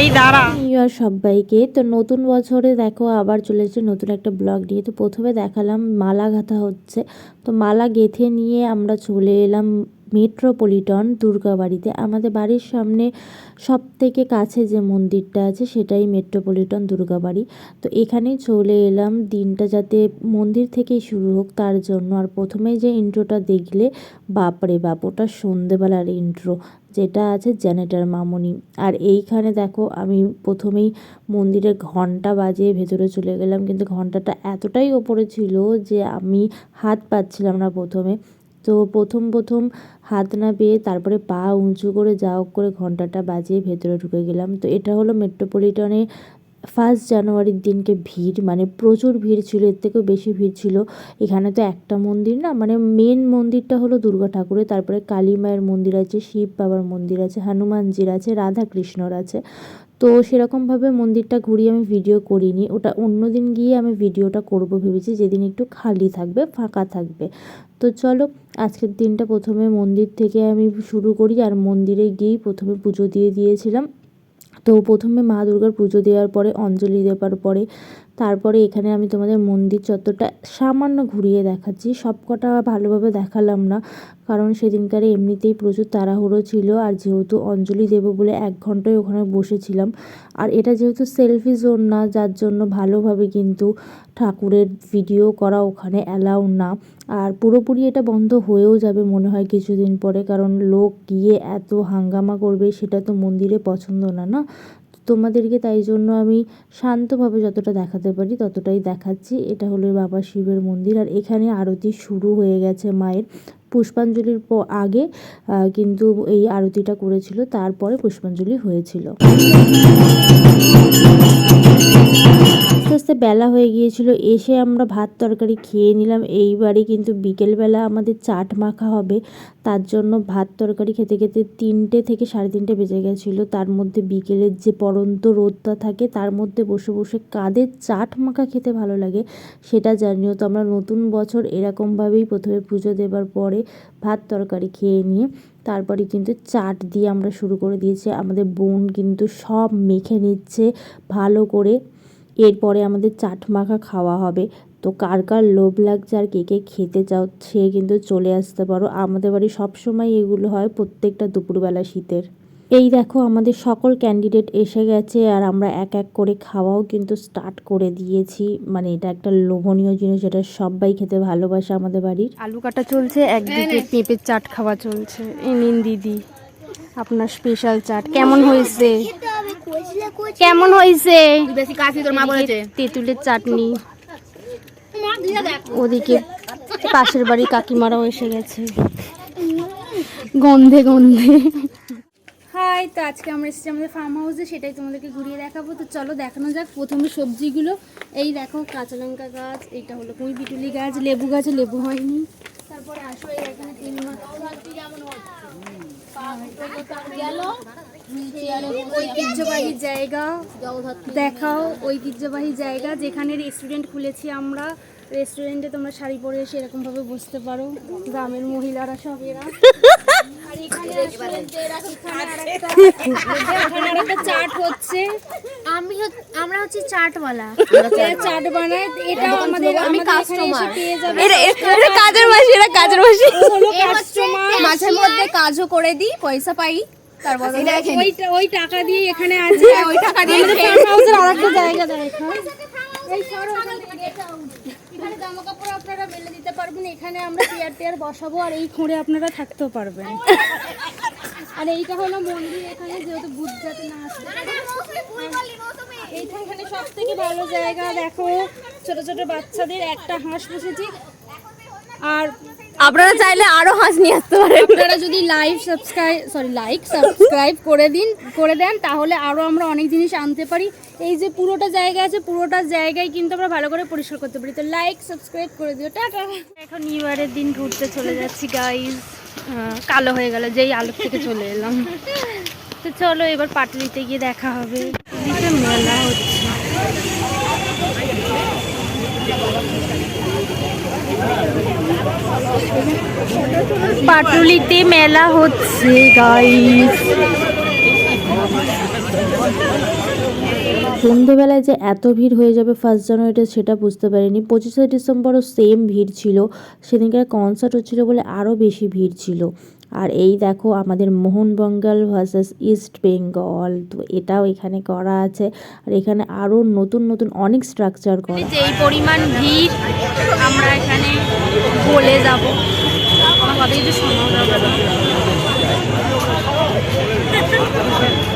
এই দাঁড়া। সবাইকে, তো নতুন বছরে দেখো আবার চলে এসেছে নতুন একটা ব্লগ নিয়ে। তো প্রথমে দেখালাম মালা গাঁথা হচ্ছে। তো মালা গেঁথে নিয়ে আমরা চলে এলাম মেট্রোপলিটন দুর্গাবাড়িতে। আমাদের বাড়ির সামনে সব থেকে কাছে যে মন্দিরটা আছে, সেটাই মেট্রোপলিটন দুর্গাবাড়ি। তো এখানেই চলে এলাম। দিনটা যাতে মন্দির থেকেই শুরু হোক, তার জন্য। আর প্রথমেই যে ইন্ট্রোটা দেখলে, বাপরে বাপ, ওটা সন্ধেবেলার ইন্ট্রো যেটা আছে জেনেটার মামনি। আর এইখানে দেখো, আমি প্রথমেই মন্দিরের ঘণ্টা বাজিয়ে ভেতরে চলে গেলাম। কিন্তু ঘন্টাটা এতটাই ওপরে ছিল যে আমি হাত পাচ্ছিলাম না প্রথমে। তো প্রথম প্রথম হাত না পেয়ে তারপরে পা উঁচু করে যা হোক করে ঘন্টাটা বাজিয়ে ভেতরে ঢুকে গেলাম। তো এটা হলো মেট্রোপলিটনে ফার্স্ট জানুয়ারির দিনকে ভিড় মানে প্রচুর ভিড় ছিল, এর থেকেও বেশি ভিড় ছিল। এখানে তো একটা মন্দির না মানে মেন মন্দিরটা হলো দুর্গা ঠাকুরের, তারপরে কালী মায়ের মন্দির আছে, শিব বাবার মন্দির আছে, হনুমানজির আছে রাধা কৃষ্ণর আছে। তো সেরকমভাবে মন্দিরটা ঘুরিয়ে আমি ভিডিও করিনি, ওটা অন্য দিন গিয়ে আমি ভিডিওটা করব ভেবেছি, যেদিন একটু খালি থাকবে, ফাঁকা থাকবে। তো চলো, আজকের দিনটা প্রথমে মন্দির থেকে আমি শুরু করি, আর মন্দিরে গিয়েই প্রথমে পুজো দিয়ে দিয়েছিলাম। তো প্রথমে মা দুর্গার পুজো দেওয়ার পরে অঞ্জলি দেওয়ার পরে তারপরে এখানে আমি তোমাদের মন্দির চত্বরটা সামান্য ঘুরিয়ে দেখাচ্ছি সব কটা ভালোভাবে দেখালাম না। কারণ সেদিনকার এমনিতেই প্রচুর তাড়াহুড়ো ছিল আর যেহেতু অঞ্জলি দেব বলে এক ঘন্টায় ওখানে বসেছিলাম। আর এটা যেহেতু সেলফি জোন না, যার জন্য ভালোভাবে কিন্তু ঠাকুরের ভিডিও করা ওখানে অ্যালাউ না। আর পুরোপুরি এটা বন্ধ হয়েও যাবে মনে হয় কিছুদিন পরে, কারণ লোক গিয়ে এত হাঙ্গামা করবে সেটা তো মন্দিরে পছন্দ না না? তোমাদেরকে তাই জন্য আমি শান্তভাবে যতটা দেখাতে পারি ততটাই দেখাচ্ছি। এটা হলো বাবা শিবের মন্দির। আর এখানে আরতি শুরু হয়ে গেছে মায়ের পুষ্পাঞ্জলির আগে কিন্তু এই আরতিটা করেছিল, তারপরে পুষ্পাঞ্জলি হয়েছিল। আস্তে আস্তে বেলা হয়ে গিয়েছিল, এসে আমরা ভাত তরকারি খেয়ে নিলাম। এইবারে কিন্তু বিকেলবেলা আমাদের চাট মাখা হবে। তার জন্য ভাত তরকারি খেতে খেতে তিনটে থেকে সাড়ে তিনটে বেজে গেছিল। তার মধ্যে বিকেলের যে পরন্ত রোদটা থাকে, তার মধ্যে বসে বসে কাদের চাট মাখা খেতে ভালো লাগে সেটা জানিও। তো আমরা নতুন বছর এরকমভাবেই প্রথমে পুজো দেবার পরে ভাত তরকারি খেয়ে নিয়ে তারপরে কিন্তু চাট দিয়ে আমরা শুরু করে দিয়েছি। আমাদের বোন কিন্তু সব মেখে নিচ্ছে ভালো করে। এরপরে আমাদের চাট মাখা খাওয়া হবে। তো কার কার লোভ লাগছে আর কে কে খেতে চাও সে কিন্তু চলে আসতে পারো। আমাদের বাড়ি সবসময় এগুলো হয় প্রত্যেকটা দুপুরবেলা শীতের। এই দেখো আমাদের সকল ক্যান্ডিডেট এসে গেছে আর আমরা এক এক করে খাওয়াও কিন্তু স্টার্ট করে দিয়েছি। মানে এটা একটা লোভনীয় জিনিস যেটা সবাই খেতে ভালোবাসে আমাদের বাড়ির। আলু কাটা চলছে একদিকে পেঁপের চাট খাওয়া চলছে। এই নিন দিদি, আপনার স্পেশাল চাট। কেমন হয়েছে? কেমন হয়েছে? তেঁতুলের চাটনি। ওদিকে পাশের বাড়ি কাকিমারাও এসে গেছে। গন্ধে গন্ধে। হাই তো আজকে আমরা এসেছি আমাদের ফার্ম হাউসে সেটাই তোমাদেরকে ঘুরিয়ে দেখাবো। তো চলো দেখানো যাক প্রথমে সবজিগুলো। এই দেখো, কাঁচা লঙ্কা গাছ, এইটা হলো কুই পিটুলি গাছ, লেবু গাছে, লেবু হয়নি। তারপরে আসো এই এখানে তিন ঐতিহ্যবাহী জায়গা। দেখাও, ঐতিহ্যবাহী জায়গা যেখানে রেস্টুরেন্ট খুলেছি আমরা। রেস্টুরেন্টে তোমরা শাড়ি পরে এসে এরকম ভাবে বসতে পারো। গ্রামের মহিলারা সব এরা। হচ্ছে। আমি আমরা হচ্ছে চাটওয়ালা। চাট বানায়। এটাও আমাদের আমি কাস্টমার পেয়ে কাজের মাসি এটা কাজের মাসি কাস্টমার মাঝে মধ্যে কাজও করে দিই পয়সা পাই। ওই টাকা দিয়ে এখানে আছে। ওই টাকা দিয়ে আরেকটা জায়গা দেখা। এই সরো এখানে জামা কাপড় আপনারা মেলে দিতে পারবেন, এখানে আমরা চেয়ার টেয়ার বসাবো আর এই খোঁড়ে আপনারা থাকতেও পারবেন। আর এইটা হলো মন্দির, এখানে যেহেতু বুধ যাতে না আসে এইটা সব থেকে ভালো জায়গা, দেখো, ছোট ছোট বাচ্চাদের একটা হাঁস বসেছি। আর আপনারা চাইলে আরও হাঁস নিয়ে আসতে পারেন। আপনারা যদি live subscribe sorry like subscribe করে দিন করে দেন তাহলে আরও আমরা অনেক জিনিস আনতে পারি। এই যে পুরোটা জায়গা আছে পুরোটা জায়গায় কিন্তু আমরা ভালো করে পরিষ্কার করতে পারি। তো লাইক সাবস্ক্রাইব করে দিও টাটা। এখন নিউ ইয়ারের দিন ঘুরতে চলে যাচ্ছি গাইজ কালো হয়ে গেল যেই আলোর থেকে চলে এলাম। তো চলো এবার পাটলিতে গিয়ে দেখা হবে। মেলা হচ্ছে। পাটুলিতে মেলা হচ্ছে গাইস সন্ধেবেলায় যে এত ভিড় হয়ে যাবে ফার্স্ট জানুয়ারিতে সেটা বুঝতে পারিনি। পঁচিশে ডিসেম্বরও সেম ভিড় ছিল। সেদিনকার কনসার্ট হচ্ছিল বলে আরও বেশি ভিড় ছিল। আর এই দেখো আমাদের মোহনবঙ্গাল ভার্সেস ইস্ট বেঙ্গল তো এটাও এখানে করা আছে। আর এখানে আরও নতুন নতুন অনেক স্ট্রাকচার করা যেই পরিমাণ ভিড় আমরা এখানে বলে যাব।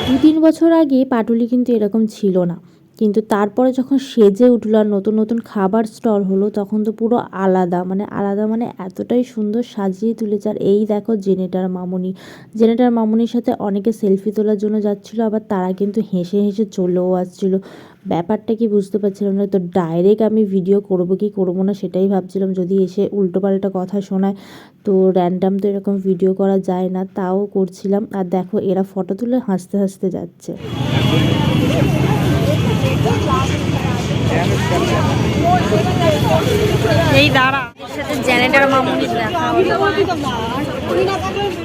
দু তিন বছর আগে পাটুলি কিন্তু এরকম ছিল না। কিন্তু তারপরে যখন সেজে উঠল আর নতুন নতুন খাবার স্টল হলো, তখন তো পুরো আলাদা মানে আলাদা মানে এতটাই সুন্দর সাজিয়ে তুলেছে। আর এই দেখো জেনেটার মামুনি। জেনেটার মামুনির সাথে অনেকে সেলফি তোলার জন্য যাচ্ছিল, আবার তারা কিন্তু হেসে হেসে চলেও আসছিল। ব্যাপারটা কি বুঝতে পারছিলাম না, তো ডাইরেক্ট আমি ভিডিও করব কি করব না সেটাই ভাবছিলাম। যদি এসে উল্টোপাল্টা কথা শোনায়, তো র্যান্ডাম তো এরকম ভিডিও করা যায় না, তাও করছিলাম। আর দেখো এরা ফটো তুলে হাসতে হাসতে যাচ্ছে। এই দাঁড়া।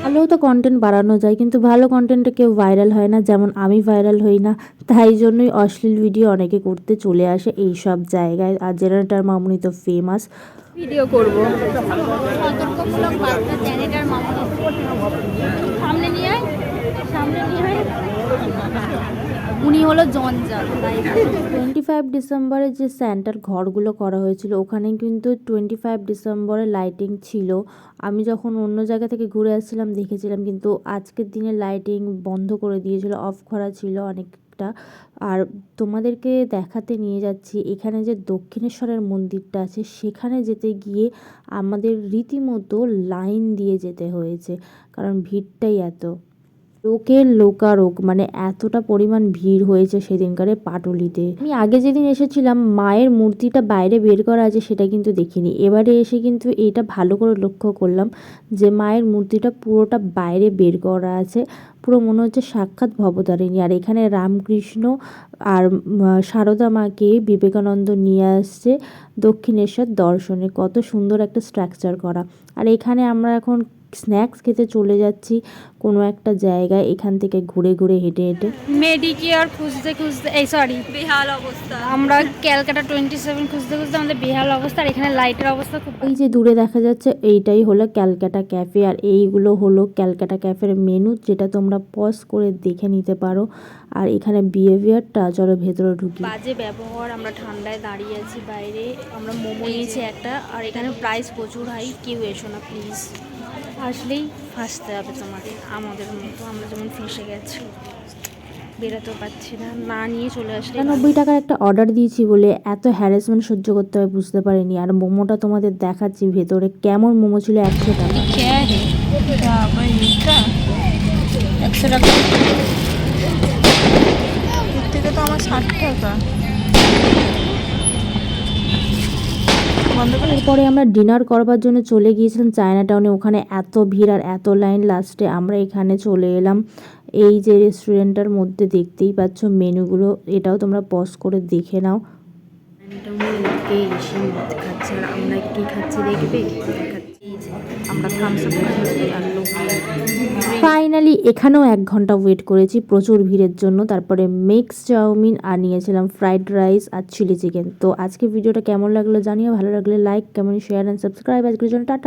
ভালো তো কন্টেন্ট বাড়ানো যায় কিন্তু ভালো কন্টেন্টে কেউ ভাইরাল হয় না যেমন আমি ভাইরাল হই না তাই জন্যই অশ্লীল ভিডিও অনেকে করতে চলে আসে এই সব জায়গায়। আর জেনারেটার মামুনি তো ফেমাস ভিডিও করব। সামনে নিয়ে সামনে নিয়ে আয়। উনি হলো জঞ্জাল টোয়েন্টি ফাইভ ডিসেম্বরে যে স্যান্টার ঘরগুলো করা হয়েছিল, ওখানে কিন্তু টোয়েন্টি ফাইভ ডিসেম্বরে লাইটিং ছিল। আমি যখন অন্য জায়গা থেকে ঘুরে আসছিলাম, দেখেছিলাম কিন্তু আজকের দিনে লাইটিং বন্ধ করে দিয়েছিল, অফ করা ছিল অনেকটা। আর তোমাদেরকে দেখাতে নিয়ে যাচ্ছি, এখানে যে দক্ষিণেশ্বরের মন্দিরটা আছে, সেখানে যেতে গিয়ে আমাদের রীতিমতো লাইন দিয়ে যেতে হয়েছে, কারণ ভিড়টাই এত। লোকের লোকারোক মানে এতটা পরিমাণ ভিড় হয়েছে সেদিনকারে পাটুলিতে। আমি আগে যেদিন এসেছিলাম, মায়ের মূর্তিটা বাইরে বের করা আছে সেটা কিন্তু দেখিনি। এবারে এসে কিন্তু এটা ভালো করে লক্ষ্য করলাম যে, মায়ের মূর্তিটা পুরোটা বাইরে বের করা আছে। পুরো মনে হচ্ছে সাক্ষাৎ ভবতারিণী। আর এখানে রামকৃষ্ণ আর সারদা মাকে বিবেকানন্দ নিয়ে আসছে দক্ষিণেশ্বর দর্শনে। কত সুন্দর একটা স্ট্রাকচার করা। আর এখানে আমরা এখন স্ন্যাক্স খেতে চলে যাচ্ছি কোনো একটা জায়গায় এখান থেকে ঘুরে ঘুরে হেঁটে হেঁটে। মেডিকেয়ার খুঁজতে খুঁজতে এই সরি বেহাল অবস্থা। আমরা ক্যালকাটা টোয়েন্টি সেভেন খুঁজতে খুঁজতে আমাদের বেহাল অবস্থা আর এখানে লাইটের অবস্থা খুব এই যে দূরে দেখা যাচ্ছে এইটাই হলো ক্যালকাটা ক্যাফে আর এইগুলো হলো ক্যালকাটা ক্যাফের মেনু যেটা তোমরা পজ করে দেখে নিতে পারো। আর এখানে বিহেভিয়ারটা চলো ভেতরে ঢুকি। বাজে ব্যবহার আমরা ঠান্ডায় দাঁড়িয়ে আছি বাইরে আমরা মোমো নিয়েছি একটা আর এখানে প্রাইস প্রচুর হাই কেউ এসো না প্লিজ আসলেই ফাঁসতে হবে তোমাকে। আমাদের মতো আমরা যেমন ফেঁসে গেছি বেরোতেও পারছি না না নিয়ে চলে আসলে নব্বই টাকার একটা অর্ডার দিয়েছি বলে এত হ্যারাসমেন্ট সহ্য করতে হবে বুঝতে পারিনি। আর মোমোটা তোমাদের দেখাচ্ছি ভেতরে কেমন মোমো ছিল একশো টাকা। একশো টাকা। থেকে তো আমার ষাট টাকা। এরপরে আমরা ডিনার করবার জন্য চলে গিয়েছিলাম চায়না টাউনে ওখানে এত ভিড় আর এত লাইন লাস্টে আমরা এখানে চলে এলাম। এই যে রেস্টুরেন্টটার মধ্যে দেখতেই পাচ্ছ মেনুগুলো এটাও তোমরা পজ করে দেখে নাও। এসে মদ খাচ্ছে। আর আমরা কি খাচ্ছি দেখবে? ফাইনালি এখানেও এক ঘণ্টা ওয়েট করেছি, প্রচুর ভিড়ের জন্য। তারপরে মিক্স চাউমিন আর নিয়েছিলাম ফ্রাইড রাইস আর চিলি চিকেন তো আজকে ভিডিওটা কেমন লাগল জানিও, ভালো লাগলে লাইক কেমন শেয়ার অ্যান্ড সাবস্ক্রাইব আজকের জন্য টাটা।